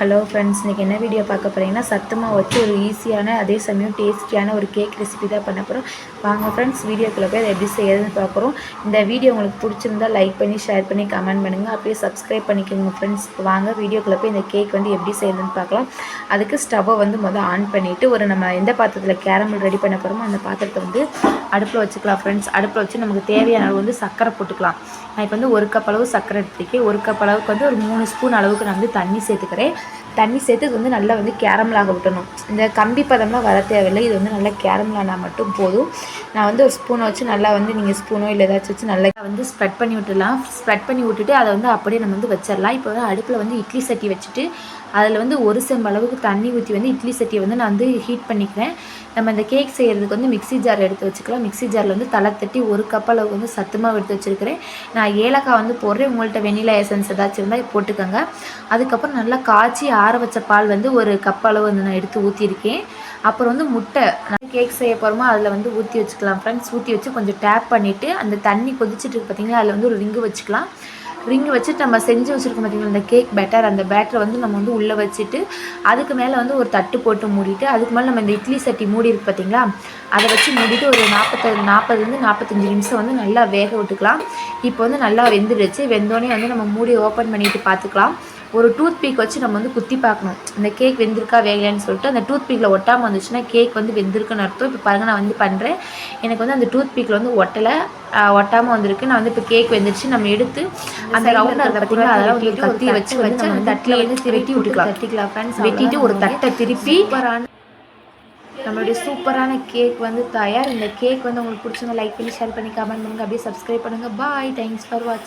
Hello friends இன்றைக்கி என்ன video பார்க்க போகிறீங்கன்னா சத்தமாக வச்சு ஒரு ஈஸியான அதே சமயம் டேஸ்டியான ஒரு கேக் ரெசிபி தான் பண்ண போகிறோம் வாங்க ஃப்ரெண்ட்ஸ் வீடியோக்குள்ளே போய் அதை எப்படி செய்யறதுன்னு பார்க்குறோம் இந்த வீடியோ உங்களுக்கு பிடிச்சிருந்தா லைக் பண்ணி ஷேர் பண்ணி கமெண்ட் பண்ணுங்கள் அப்படியே சப்ஸ்கிரைப் பண்ணிக்கோங்க ஃப்ரெண்ட்ஸ் வாங்க வீடியோக்குள்ளே போய் இந்த கேக் வந்து எப்படி செய்யறதுன்னு பார்க்கலாம். அதுக்கு ஸ்டவ்வை வந்து முதல் ஆன் பண்ணிவிட்டு ஒரு நம்ம எந்த பாத்திரத்தில் கேரமல் ரெடி பண்ண போகிறோமோ அந்த பாத்திரத்தை வந்து அடுப்பில் வச்சுக்கலாம் ஃப்ரெண்ட்ஸ் அடுப்பில் வச்சு நமக்கு தேவையான அளவு வந்து சர்க்கரை போட்டுக்கலாம். நான் இப்போ வந்து ஒரு கப் அளவு சர்க்கரை எடுத்துக்கி ஒரு கப் அளவுக்கு வந்து ஒரு மூணு ஸ்பூன் அளவுக்கு நான் வந்து தண்ணி சேர்த்துக்கிறேன். தண்ணி சேர்த்து இது வந்து நல்லா வந்து கேரமலாக விட்டணும். இந்த கம்பி பதம்லாம் வர தேவையில்லை. இது வந்து நல்லா கேரமலானா மட்டும் போதும். நான் வந்து ஒரு ஸ்பூனை வச்சு நல்லா வந்து நீங்கள் ஸ்பூனோ இல்லை ஏதாச்சும் வச்சு நல்லா வந்து ஸ்ப்ரெட் பண்ணி விட்டுடலாம். ஸ்ப்ரெட் பண்ணி விட்டுட்டு அதை வந்து அப்படியே நம்ம வந்து வச்சிடலாம். இப்போ வந்து அடுப்பில் வந்து இட்லி சட்டி வச்சுட்டு அதில் வந்து ஒரு செம்பு அளவுக்கு தண்ணி ஊற்றி வந்து இட்லி சட்டியை வந்து நான் வந்து ஹீட் பண்ணிக்கிறேன். நம்ம இந்த கேக் செய்கிறதுக்கு வந்து மிக்ஸி ஜார் எடுத்து வச்சுக்கலாம். மிக்ஸி ஜாரில் வந்து தலை தட்டி ஒரு கப் அளவுக்கு வந்து சத்துமாவு எடுத்து வச்சுருக்கிறேன். நான் ஏலக்காய் வந்து போடுறேன். உங்கள்கிட்ட வெனிலா எசன்ஸ் ஏதாச்சும் இருந்தால் போட்டுக்கோங்க. அதுக்கப்புறம் நல்லா காய்ச்சி ஆற ஆற வச்ச பால் வந்து ஒரு கப் அளவு வந்து நான் எடுத்து ஊற்றிருக்கேன் அப்புறம் வந்து முட்டை. நான் கேக் செய்ய போகிறோமோ அதில் வந்து ஊற்றி வச்சுக்கலாம் ஃப்ரெண்ட்ஸ் ஊற்றி வச்சு கொஞ்சம் டேப் பண்ணிவிட்டு அந்த தண்ணி கொதிச்சுட்டு இருக்கு பார்த்தீங்களா அதில் வந்து ஒரு ரிங்கு வச்சுக்கலாம். ரிங்கு வச்சுட்டு நம்ம செஞ்சு வச்சுருக்கோம் பார்த்தீங்களா இந்த கேக் பேட்டர் அந்த பேட்டரை வந்து நம்ம வந்து உள்ளே வச்சுட்டு அதுக்கு மேலே வந்து ஒரு தட்டு போட்டு மூடிட்டு அதுக்கு மேலே நம்ம இந்த இட்லி சட்டி மூடி இருக்கு பார்த்தீங்களா அதை வச்சு மூடிட்டு ஒரு நாற்பத்தஞ்சு நாற்பதுலேருந்து நாற்பத்தஞ்சு நிமிஷம் வந்து நல்லா வேக விட்டுக்கலாம். இப்போ வந்து நல்லா வெந்துடுச்சு. வெந்தோடனே வந்து நம்ம மூடி ஓப்பன் பண்ணிவிட்டு பார்த்துக்கலாம் ஒரு டூத் பீக் வச்சு நம்ம வந்து குத்தி பார்க்கணும். இந்த கேக் வெந்திருக்கா வேகலைன்னு சொல்லிட்டு அந்த டூத் பீக்கில் ஒட்டாமல் வந்துச்சுன்னா கேக் வந்து வெந்திருக்குன்னு அர்த்தம். இப்போ பாருங்கள் நான் வந்து பண்ணுறேன் எனக்கு வந்து அந்த டூத் பீக்கில் வந்து ஒட்டலை. ஒட்டாமல் வந்திருக்கு. நான் வந்து இப்போ கேக் வெந்துருச்சு. நம்ம எடுத்து அந்த ரவுண்ட் அதை பார்த்தீங்கன்னா அதெல்லாம் வந்து கத்தி வச்சு வச்சு அந்த தட்டில் வந்து திருப்பி விட்டுக்கலாம் தட்டிக்கலாம் ஃப்ரெண்ட்ஸ் வெட்டிட்டு ஒரு தட்டை திருப்பி நம்மளுடைய சூப்பரான கேக் வந்து தயார். இந்த கேக் வந்து உங்களுக்கு பிடிச்சவங்க லைக் பண்ணி ஷேர் பண்ணி கமெண்ட் பண்ணுங்கள் அப்படியே சப்ஸ்கிரைப் பண்ணுங்கள் பாய் தேங்க்ஸ் ஃபார் வாட்சிங்